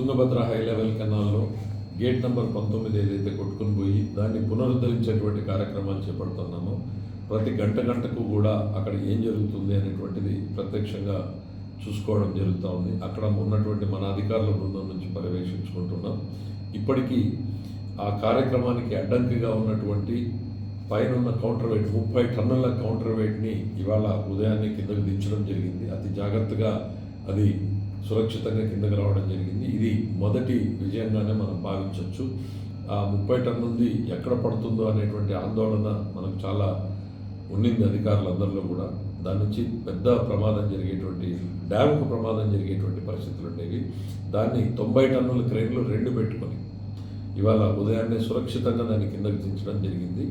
Tungabhadra high level కెనాల్లో gate number పంతొమ్మిది ఏదైతే కొట్టుకుని పోయి దాన్ని పునరుద్ధరించేటువంటి కార్యక్రమాలు చేపడుతున్నామో ప్రతి గంట గంటకు కూడా అక్కడ ఏం జరుగుతుంది అనేటువంటిది ప్రత్యక్షంగా చూసుకోవడం జరుగుతూ ఉంది. అక్కడ ఉన్నటువంటి మన అధికారుల బృందం నుంచి పర్యవేక్షించుకుంటున్నాం. ఇప్పటికీ ఆ కార్యక్రమానికి అడ్డంకిగా ఉన్నటువంటి పైన ఉన్న కౌంటర్ వెయిట్ ముప్పై టన్నుల కౌంటర్ వెయిట్ని ఇవాళ ఉదయాన్నే కిందకు దించడం జరిగింది. అతి జాగ్రత్తగా అది సురక్షితంగా కిందకు రావడం జరిగింది. ఇది మొదటి విజయంగానే మనం భావించవచ్చు ఆ ముప్పై టన్నుంది ఎక్కడ పడుతుందో అనేటువంటి ఆందోళన మనకు చాలా ఉండింది అధికారులందరిలో కూడా. దాని నుంచి పెద్ద ప్రమాదం జరిగేటువంటి డ్యామ్కు ప్రమాదం జరిగేటువంటి పరిస్థితులు ఉండేవి దాన్ని తొంభై టన్నుల క్రేన్లు రెండు పెట్టుకొని ఇవాళ ఉదయాన్నే సురక్షితంగా దాన్ని కిందకు దించడం జరిగింది.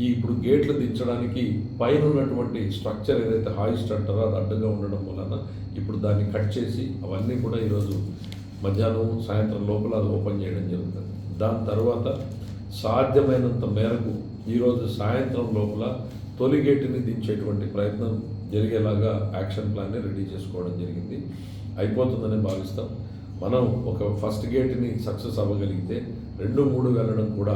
ఈ ఇప్పుడు గేట్లు దించడానికి పైన ఉన్నటువంటి స్ట్రక్చర్ ఏదైతే హాయిస్ట్ అంటారో అది అడ్డుగా ఉండడం వలన ఇప్పుడు దాన్ని కట్ చేసి అవన్నీ కూడా ఈరోజు మధ్యాహ్నం సాయంత్రం లోపల అది ఓపెన్ చేయడం జరుగుతుంది. దాని తర్వాత సాధ్యమైనంత మేరకు ఈరోజు సాయంత్రం లోపల తొలి గేటుని దించేటువంటి ప్రయత్నం జరిగేలాగా యాక్షన్ ప్లాన్ని రెడీ చేసుకోవడం జరిగింది. అయిపోతుందని భావిస్తాం. మనం ఒక ఫస్ట్ గేట్ని సక్సెస్ అవ్వగలిగితే రెండు మూడు వెళ్ళడం కూడా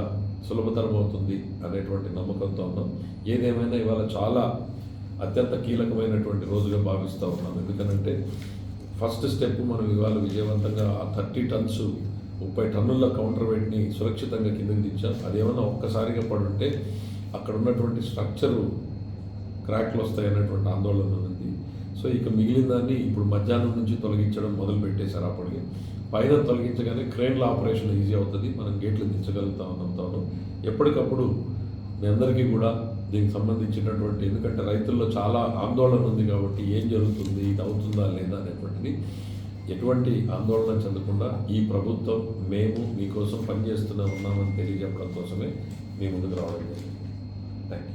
సులభతరం అవుతుంది అనేటువంటి నమ్మకంతో ఉన్నాం. ఏదేమైనా ఇవాళ చాలా అత్యంత కీలకమైనటువంటి రోజుగా భావిస్తూ ఉన్నాం. ఎందుకనంటే ఫస్ట్ స్టెప్ మనం ఇవాళ విజయవంతంగా ఆ థర్టీ టన్స్ ముప్పై టన్నుల కౌంటర్ వెయిట్ని సురక్షితంగా కిందకి దించాం. అదేమన్నా ఒక్కసారిగా పడుంటే అక్కడ ఉన్నటువంటి స్ట్రక్చరు క్రాక్లు వస్తాయి అనేటువంటి ఆందోళన ఉంది. సో ఇక మిగిలిన దాన్ని ఇప్పుడు మధ్యాహ్నం నుంచి తొలగించడం మొదలు పెట్టేశారు అప్పటికి. పైన తొలగించగానే క్రేన్ల ఆపరేషన్ ఈజీ అవుతుంది. మనం గేట్లు దించగలుగుతా ఉన్నాం ఎప్పటికప్పుడు మీ అందరికీ కూడా దీనికి సంబంధించినటువంటి ఎందుకంటే రైతుల్లో చాలా ఆందోళన ఉంది కాబట్టి ఏం జరుగుతుంది ఇది అవుతుందా లేదా అనేటువంటిది ఎటువంటి ఆందోళన చెందకుండా ఈ ప్రభుత్వం మేము మీకోసం పనిచేస్తూనే ఉన్నామని తెలియజెప్పడం కోసమే మీ ముందుకు రావడం జరిగింది.